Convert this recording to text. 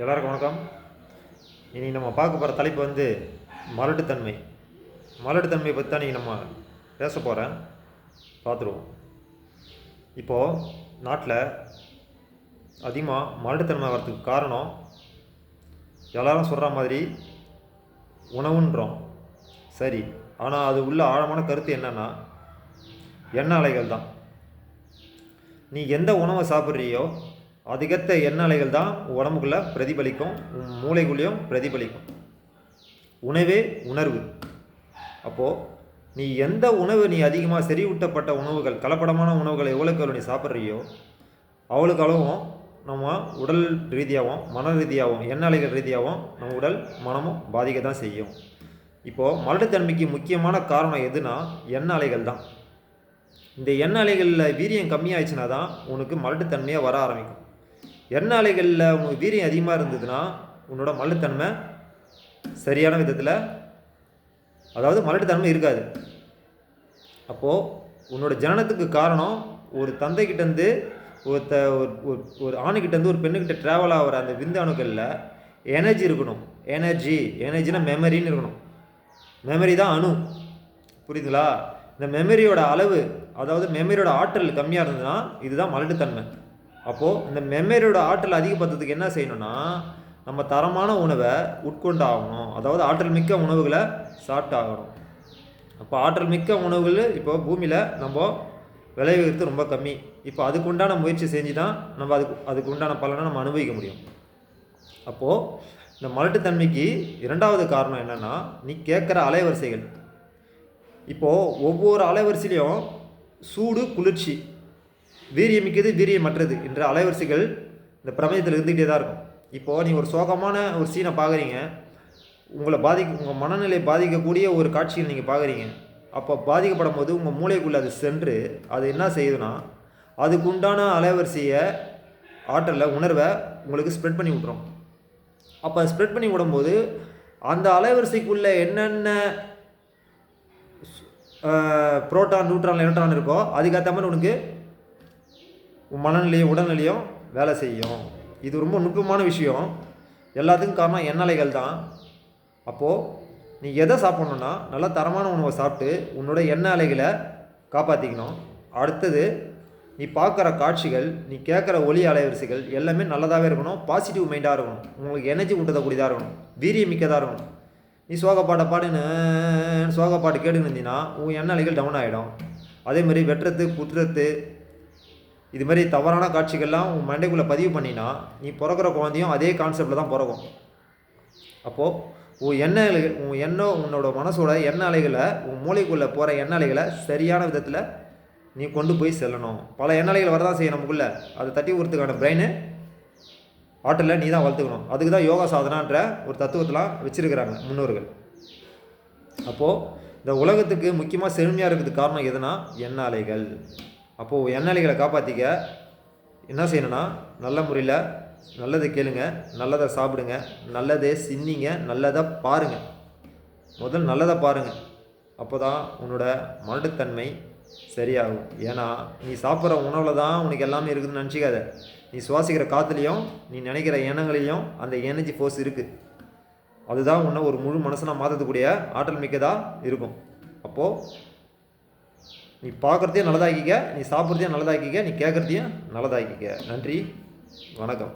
எல்லாருக்கும் வணக்கம். இனி நம்ம பார்க்க போகிற தலைப்பு வந்து மலட்டுத்தன்மை மலட்டுத்தன்மையை பற்றி தான் இன்றைக்கி நம்ம பேச போகிறேன் பார்த்துருவோம். இப்போது நாட்டில் அதிகமாக மலட்டுத்தன்மை வர்றதுக்கு காரணம் எல்லோரும் சொல்கிற மாதிரி உணவுன்றோம். சரி ஆனால் அது உள்ள ஆழமான கருத்து என்னென்னா எண்ணெய் அலைகள் தான். நீ எந்த உணவை சாப்பிட்றியோ அதுக்கேற்ற எண்ணலைகள் தான் உடம்புக்குள்ளே பிரதிபலிக்கும் மூளைக்குள்ளேயும் பிரதிபலிக்கும். உணவே உணர்வு. அப்போது நீ எந்த உணவு நீ அதிகமாக செறிவூட்டப்பட்ட உணவுகள் கலப்படமான உணவுகளை எவ்வளோக்கு எவ்வளோ நீ சாப்பிட்றியோ அவ்வளோக்கு அளவும் நம்ம உடல் ரீதியாகவும் மன ரீதியாகவும் எண்ணலைகள் ரீதியாகவும் நம்ம உடல் மனமும் பாதிக்க தான் செய்யும். இப்போது மலட்டுத்தன்மைக்கு முக்கியமான காரணம் எதுனா எண்ணெய் அலைகள் தான். இந்த எண்ணெய் அலைகளில் வீரியம் கம்மியாயிடுச்சுனா தான் உனக்கு மலட்டுத்தன்மையாக வர ஆரம்பிக்கும். எண்ணாலைகளில் அலைகளில் உனக்கு வீரியம் அதிகமாக இருந்ததுன்னா உன்னோட மலட்டுத்தன்மை சரியான விதத்தில் அதாவது மலட்டுத்தன்மை இருக்காது. அப்போது உன்னோட ஜனனத்துக்கு காரணம் ஒரு தந்தைக்கிட்டேருந்து ஒருத்த ஒரு ஒரு ஒரு ஆணுக்கிட்டேருந்து ஒரு பெண்ணுக்கிட்ட ட்ராவல் ஆகிற அந்த விந்தணுக்களில் எனர்ஜி இருக்கணும். எனர்ஜி எனர்ஜினா மெமரின்னு இருக்கணும். மெமரி தான் அணு. புரியுதுங்களா? இந்த மெமரியோட அளவு அதாவது மெமரியோட ஆற்றல் கம்மியாக இருந்ததுன்னா இதுதான் மலட்டுத்தன்மை அப்போது இந்த மெமரியோட ஆற்றல் அதிகப்படுத்துறதுக்கு என்ன செய்யணும்னா நம்ம தரமான உணவை உட்கொண்டு ஆகணும் அதாவது ஆற்றல் மிக்க உணவுகளை சாப்பிட்டு ஆகணும் அப்போ ஆற்றல் மிக்க உணவுகள் இப்போ பூமியில் நம்ம விளைவிக்கிறது ரொம்ப கம்மி. இப்போ அதுக்கு உண்டான முயற்சி செஞ்சு தான் நம்ம அதுக்கு அதுக்கு உண்டான பலனை நம்ம அனுபவிக்க முடியும். அப்போது இந்த மலட்டுத்தன்மைக்கு இரண்டாவது காரணம் என்னென்னா நீ கேட்குற அலைவரிசைகள். இப்போது ஒவ்வொரு அலைவரிசையிலையும் சூடு குளிர்ச்சி வீரியமிக்கது வீரியமற்றது என்ற அலைவரிசைகள் இந்த பிரபஞ்சத்தில் இருந்துகிட்டே தான் இருக்கும். இப்போது நீங்கள் ஒரு சோகமான ஒரு சீனை பார்க்குறீங்க உங்களை பாதிக்க உங்கள் மனநிலை பாதிக்கக்கூடிய ஒரு காட்சியை நீங்கள் பார்க்குறீங்க அப்போ பாதிக்கப்படும் போது உங்கள் மூளைக்குள்ளே அது சென்று அது என்ன செய்யுதுன்னா அதுக்குண்டான அலைவரிசையை ஆற்றலில் உணர்வை உங்களுக்கு ஸ்ப்ரெட் பண்ணி விட்ரும் அப்போ ஸ்ப்ரெட் பண்ணி விடும்போது அந்த அலைவரிசைக்குள்ளே என்னென்ன புரோட்டான் நியூட்ரான் எலக்ட்ரான் இருக்கோ அதுக்கேற்ற மாதிரி உனக்கு உன் மனநிலையும் உடல்நிலையும் வேலை செய்யும். இது ரொம்ப நுட்பமான விஷயம். எல்லாத்துக்கும் காரணம் எண்ணலைகள் தான். அப்போது நீ எதை சாப்பிட்ணுன்னா நல்ல தரமான உணவை சாப்பிட்டு உன்னோட எண்ணெய் அலைகளை காப்பாற்றிக்கணும் அடுத்தது நீ பார்க்குற காட்சிகள் நீ கேட்குற ஒலி அலைவரிசைகள் எல்லாமே நல்லதாகவே இருக்கணும் பாசிட்டிவ் மைண்டாக இருக்கணும். உங்களுக்கு எனர்ஜி கூட்டக்கூடியதாக இருக்கணும். வீரியமிக்கதாக இருக்கணும். நீ சோக பாட்டை பாடுன்னு சோக பாட்டு கேட்டுன்னு இருந்தீங்கன்னா உன் எண்ணெய் அலைகள் டவுன் ஆகிடும் அதேமாதிரி வெட்டுறது குத்துறது இது மாதிரி தவறான காட்சிகள்லாம் உன் மண்டைக்குள்ளே பதிவு பண்ணினா நீ பிறக்கிற குழந்தையும் அதே கான்செப்டில் தான் பிறக்கும். அப்போது உன் எண்ணெய் அலைகள் உன் எண்ணம் உன்னோட மனசோட எண்ணெய் அலைகளை உன் மூளைக்குள்ளே போகிற எண்ணெய் அலைகளை சரியான விதத்தில் நீ கொண்டு போய் செல்லணும். பல எண்ணெய் அலைகள் வரதான் செய்யும் நமக்குள்ளே. அதை தட்டி விடுறதுக்கான பிரெயின் ஆட்டில் நீ தான் வளர்த்துக்கணும். அதுக்கு தான் யோகா சாதனான்ற ஒரு தத்துவத்தெலாம் வச்சுருக்கிறாங்க முன்னோர்கள். அப்போது இந்த உலகத்துக்கு முக்கியமாக செழுமையாக இருக்கிறதுக்கு காரணம் எதுனா எண்ணெய் அலைகள். அப்போது எண்ணாளிகளை காப்பாற்றிக்க என்ன செய்யணும்னா நல்ல முறையில் நல்லதை கேளுங்க நல்லதை சாப்பிடுங்க நல்லதை சிந்திங்க நல்லதை பாருங்கள் முதல் நல்லதை பாருங்கள் அப்போ தான் உன்னோட மலட்டுத்தன்மை சரியாகும். ஏன்னா நீ சாப்பிட்ற உணவில் தான் உனக்கு எல்லாமே இருக்குதுன்னு நினச்சிக்காத. நீ சுவாசிக்கிற காற்றுலையும் நீ நினைக்கிற எண்ணங்களையும் அந்த எனர்ஜி ஃபோர்ஸ் இருக்குது அதுதான் உன்னை ஒரு முழு மனசனாக மாற்றக்கூடிய ஆற்றல் மிக்கதாக இருக்கும். அப்போது நீ பார்க்குறதையும் நல்லதாக்கிக்க நீ சாப்பிட்றதையும் நல்லதாக்கிக்க நீ கேட்குறதையும் நல்லதாக்கிக்க. நன்றி வணக்கம்.